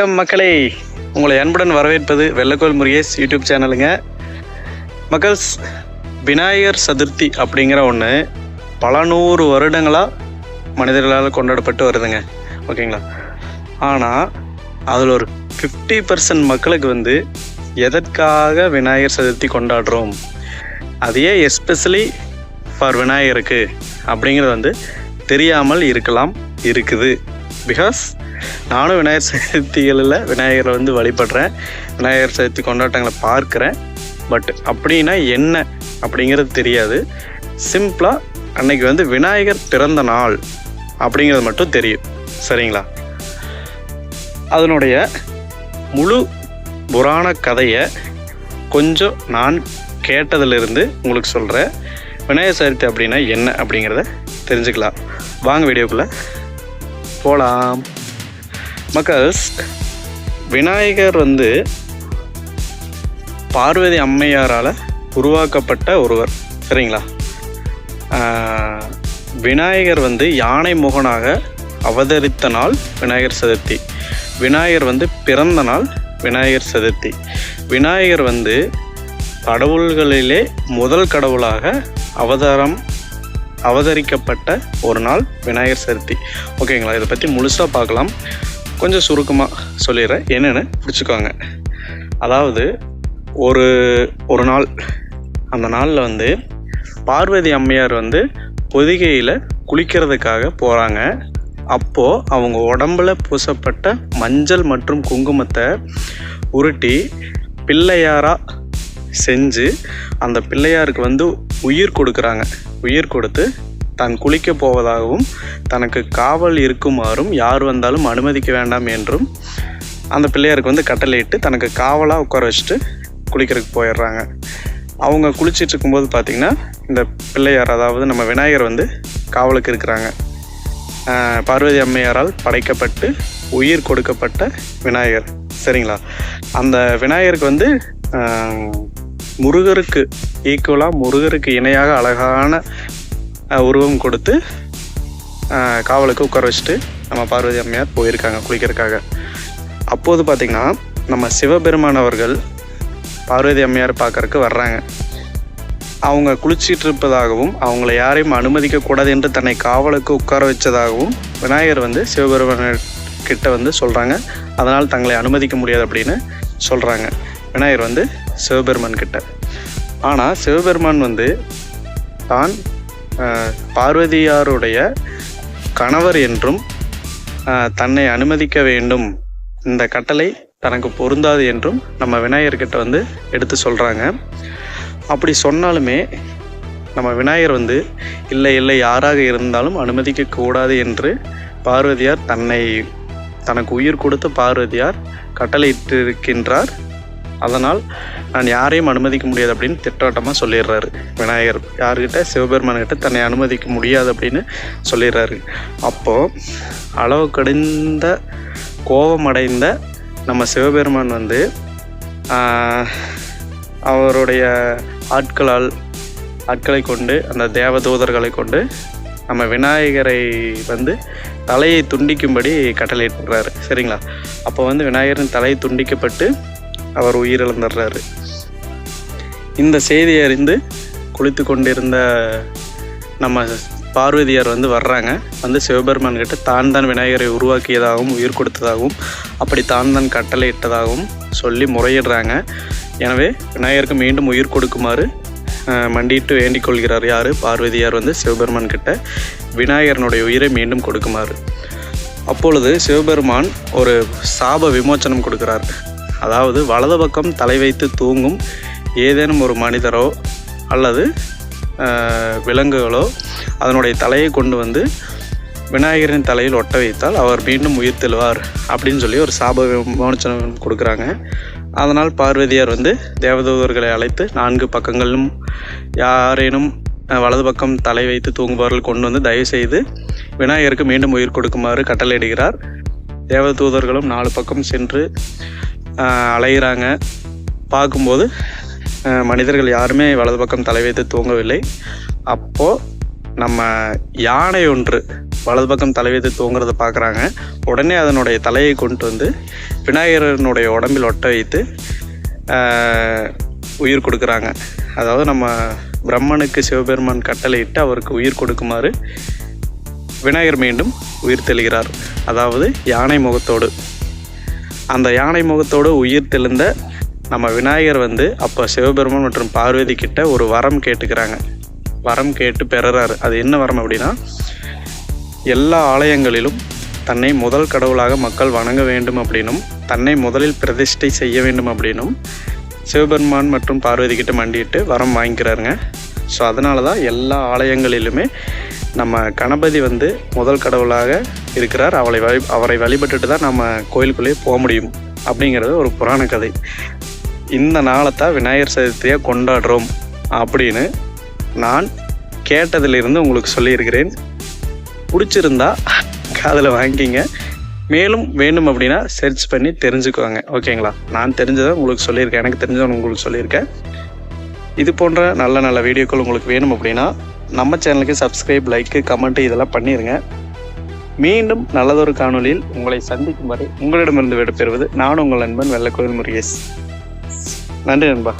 வணக்கம் மக்களே. உங்களை அன்புடன் வரவேற்பது வெள்ளக்கோல் முருகேஷ் யூடியூப் சேனலுங்க. மக்கள்ஸ் விநாயகர் சதுர்த்தி அப்படிங்கிற ஒன்று பல நூறு வருடங்களாக மனிதர்களால் கொண்டாடப்பட்டு வருதுங்க. ஓகேங்களா? ஆனால் அதில் ஒரு ஃபிஃப்டி பர்சன்ட் மக்களுக்கு வந்து எதற்காக விநாயகர் சதுர்த்தி கொண்டாடுறோம்? அதையே எஸ்பெஷலி ஃபார் விநாயகருக்கு அப்படிங்கிறது வந்து தெரியாமல் இருக்கலாம் இருக்குது. பிகாஸ் நானும் விநாயகர் சதுர்த்திகளில் விநாயகரை வந்து வழிபடுறேன். விநாயகர் சதுர்த்தி கொண்டாட்டங்களை பார்க்குறேன். பட் அப்படின்னா என்ன அப்படிங்கிறது தெரியாது. சிம்பிளாக அன்னைக்கு வந்து விநாயகர் பிறந்த நாள் அப்படிங்கிறது மட்டும் தெரியும். சரிங்களா? அதனுடைய முழு புராண கதையை கொஞ்சம் நான் கேட்டதிலிருந்து உங்களுக்கு சொல்கிறேன் விநாயகர் சதுர்த்தி அப்படின்னா என்ன அப்படிங்கிறத தெரிஞ்சுக்கலாம். வாங்க வீடியோக்குள்ளே போகலாம் மக்கள்ஸ் விநாயகர் வந்து பார்வதி அம்மையாரால் உருவாக்கப்பட்ட ஒருவர். சரிங்களா? விநாயகர் வந்து யானை முகனாக அவதரித்த நாள் விநாயகர் சதுர்த்தி. விநாயகர் வந்து பிறந்த நாள் விநாயகர் சதுர்த்தி. விநாயகர் வந்து கடவுள்களிலே முதல் கடவுளாக அவதாரம் அவதரிக்கப்பட்ட ஒரு நாள் விநாயகர் சதுர்த்தி. ஓகேங்களா? இதை பற்றி முழுசாக பார்க்கலாம். கொஞ்சம் சுருக்கமாக சொல்லிடுறேன். என்னென்னு பிடிச்சிக்கோங்க. அதாவது ஒரு ஒரு நாள் அந்த நாளில் வந்து பார்வதி அம்மையார் வந்து பொதிகையில் குளிக்கிறதுக்காக போகிறாங்க அப்போது அவங்க உடம்புல பூசப்பட்ட மஞ்சள் மற்றும் குங்குமத்தை உருட்டி பிள்ளையாராக செஞ்சு அந்த பிள்ளையாருக்கு வந்து உயிர் கொடுக்குறாங்க. உயிர் கொடுத்து தான் குளிக்க போவதாகவும் தனக்கு காவல் இருக்குமாறும் யார் வந்தாலும் அனுமதிக்க வேண்டாம் என்றும் அந்த பிள்ளையாருக்கு வந்து கட்டளையிட்டு தனக்கு காவலாக உட்கார வச்சுட்டு குளிக்கிறதுக்கு போயிடுறாங்க. அவங்க குளிச்சிட்டு இருக்கும்போது பார்த்திங்கன்னா இந்த பிள்ளையார் அதாவது நம்ம விநாயகர் வந்து காவலுக்கு இருக்கிறாங்க. பார்வதி அம்மையாரால் படைக்கப்பட்டு உயிர் கொடுக்கப்பட்ட விநாயகர். சரிங்களா? அந்த விநாயகருக்கு வந்து முருகருக்கு ஈக்குவலாக முருகருக்கு இணையாக அழகான உருவம் கொடுத்து காவலுக்கு உட்கார வச்சுட்டு நம்ம பார்வதி அம்மையார் போயிருக்காங்க குளிக்கிறதுக்காக. அப்போது பார்த்திங்கன்னா நம்ம சிவபெருமான் அவர்கள் பார்வதி அம்மையார் பார்க்கறக்கு வர்றாங்க. அவங்க குளிச்சிட்டு இருப்பதாகவும் அவங்கள யாரையும் அனுமதிக்கக்கூடாது என்று தன்னை காவலுக்கு உட்கார வச்சதாகவும் விநாயகர் வந்து சிவபெருமான் கிட்ட வந்து சொல்கிறாங்க அதனால் தங்களை அனுமதிக்க முடியாது அப்படின்னு சொல்கிறாங்க விநாயகர் வந்து சிவபெருமான் கிட்ட ஆனால் சிவபெருமான் வந்து தான் பார்வதியாருடைய கணவர் என்றும் தன்னை அனுமதிக்க வேண்டும். இந்த கட்டளை தனக்கு பொருந்தாது என்றும் நம்ம விநாயகர்கிட்ட வந்து எடுத்து சொல்கிறாங்க அப்படி சொன்னாலுமே நம்ம விநாயகர் வந்து இல்லை இல்லை யாராக இருந்தாலும் அனுமதிக்க கூடாது என்று பார்வதியார் தன்னை தனக்கு உயிர் கொடுத்த பார்வதியார் கட்டளையிட்டிருக்கின்றார். அதனால் நான் யாரையும் அனுமதிக்க முடியாது அப்படின்னு திட்டவட்டமாக சொல்லிடுறாரு. விநாயகர் யார்கிட்ட? சிவபெருமான்கிட்ட தன்னை அனுமதிக்க முடியாது அப்படின்னு சொல்லிடுறாரு. அப்போது அளவு கடிந்த கோபமடைந்த நம்ம சிவபெருமான் வந்து அவருடைய ஆட்களால் ஆட்களை கொண்டு அந்த தேவதூதர்களை கொண்டு நம்ம விநாயகரை வந்து தலையை துண்டிக்கும்படி கட்டளையிட்டுறாரு சரிங்களா? அப்போ வந்து விநாயகரின் தலையை துண்டிக்கப்பட்டு அவர் உயிரிழந்துடுறாரு. இந்த செய்தியை அறிந்து குளித்து கொண்டிருந்த நம்ம பார்வதியார் வந்து வர்றாங்க. வந்து சிவபெருமான் கிட்ட தான் தான் விநாயகரை உருவாக்கியதாகவும் உயிர் கொடுத்ததாகவும் அப்படி தான் தான் கட்டளையிட்டதாகவும் சொல்லி முறையிடுறாங்க. எனவே விநாயகருக்கு மீண்டும் உயிர் கொடுக்குமாறு மண்டிட்டு மண்டியிட்டு வேண்டிக் கொள்கிறார் யார்? பார்வதியார் வந்து சிவபெருமான் கிட்ட விநாயகரனுடைய உயிரை மீண்டும் கொடுக்குமாறு. அப்பொழுது சிவபெருமான் ஒரு சாப விமோச்சனம் கொடுக்குறார். அதாவது வலது பக்கம் தலை வைத்து தூங்கும் ஏதேனும் ஒரு மனிதரோ அல்லது விலங்குகளோ அதனுடைய தலையை கொண்டு வந்து விநாயகரின் தலையில் ஒட்ட வைத்தால் அவர் மீண்டும் உயிர் தெழுவார் அப்படின்னு சொல்லி ஒரு சாப விமோச்சனம் கொடுக்குறாங்க. அதனால் பார்வதியார் வந்து தேவதூதர்களை அழைத்து நான்கு பக்கங்களிலும் யாரேனும் வலது பக்கம் தலை வைத்து தூங்குபவர்கள் கொண்டு வந்து தயவு செய்து விநாயகருக்கு மீண்டும் உயிர் கொடுக்குமாறு கட்டளையிடுகிறார். தேவதூதர்களும் நாலு பக்கம் சென்று அலைகிறாங்க பார்க்கும்போது மனிதர்கள் யாருமே வலது பக்கம் தலை வைத்து தூங்கவில்லை. அப்போது நம்ம யானை ஒன்று வலது பக்கம் தலை வைத்து தூங்குறத பார்க்குறாங்க. உடனே அதனுடைய தலையை கொண்டு வந்து விநாயகரனுடைய உடம்பில் ஒட்ட வைத்து உயிர் கொடுக்குறாங்க. அதாவது நம்ம பிரம்மனுக்கு சிவபெருமான் கட்டளையிட்டு அவருக்கு உயிர் கொடுக்குமாறு விநாயகர் மீண்டும் உயிர் தெளிகிறார். அதாவது யானை முகத்தோடு. அந்த யானை முகத்தோடு உயிர் தெளிந்த நம்ம விநாயகர் வந்து அப்போ சிவபெருமான் மற்றும் பார்வதி கிட்ட ஒரு வரம் கேட்டுக்கிறாங்க. வரம் கேட்டு பெறுறாரு. அது என்ன வரம் அப்படின்னா எல்லா ஆலயங்களிலும் தன்னை முதல் கடவுளாக மக்கள் வணங்க வேண்டும் அப்படின்னும் தன்னை முதலில் பிரதிஷ்டை செய்ய வேண்டும் அப்படின்னும் சிவபெருமான் மற்றும் பார்வதி கிட்ட மண்டிட்டு வரம் வாங்கிக்கிறாருங்க. ஸோ அதனால தான் எல்லா ஆலயங்களிலுமே நம்ம கணபதி வந்து முதல் கடவுளாக இருக்கிறார். அவளை வழி அவரை வழிபட்டுட்டு தான் நம்ம கோயிலுக்குள்ளேயே போக முடியும் அப்படிங்கிறது ஒரு புராண கதை. இந்த நாளத்தான் விநாயகர் சதுர்த்தியாக கொண்டாடுறோம் அப்படின்னு நான் கேட்டதிலிருந்து உங்களுக்கு சொல்லியிருக்கிறேன். பிடிச்சிருந்தா காதில் வாங்கிக்கிங்க மேலும் வேண்டும் அப்படின்னா சர்ச் பண்ணி தெரிஞ்சுக்குவாங்க ஓகேங்களா? நான் தெரிஞ்சதை உங்களுக்கு சொல்லியிருக்கேன். எனக்கு தெரிஞ்சதை உங்களுக்கு சொல்லியிருக்கேன். இது போன்ற நல்ல நல்ல வீடியோக்கள் உங்களுக்கு வேணும் அப்படின்னா நம்ம சேனலுக்கு சப்ஸ்கிரைப் லைக்கு கமெண்ட் இதெல்லாம் பண்ணிடுங்க மீண்டும் நல்லதொரு காணொலியில் உங்களை சந்திக்கும் வரை உங்களிடமிருந்து விடைபெறுவது நான் உங்கள் நண்பன் வெள்ளக்கோயில் முருகேஷ். நன்றி நண்பா.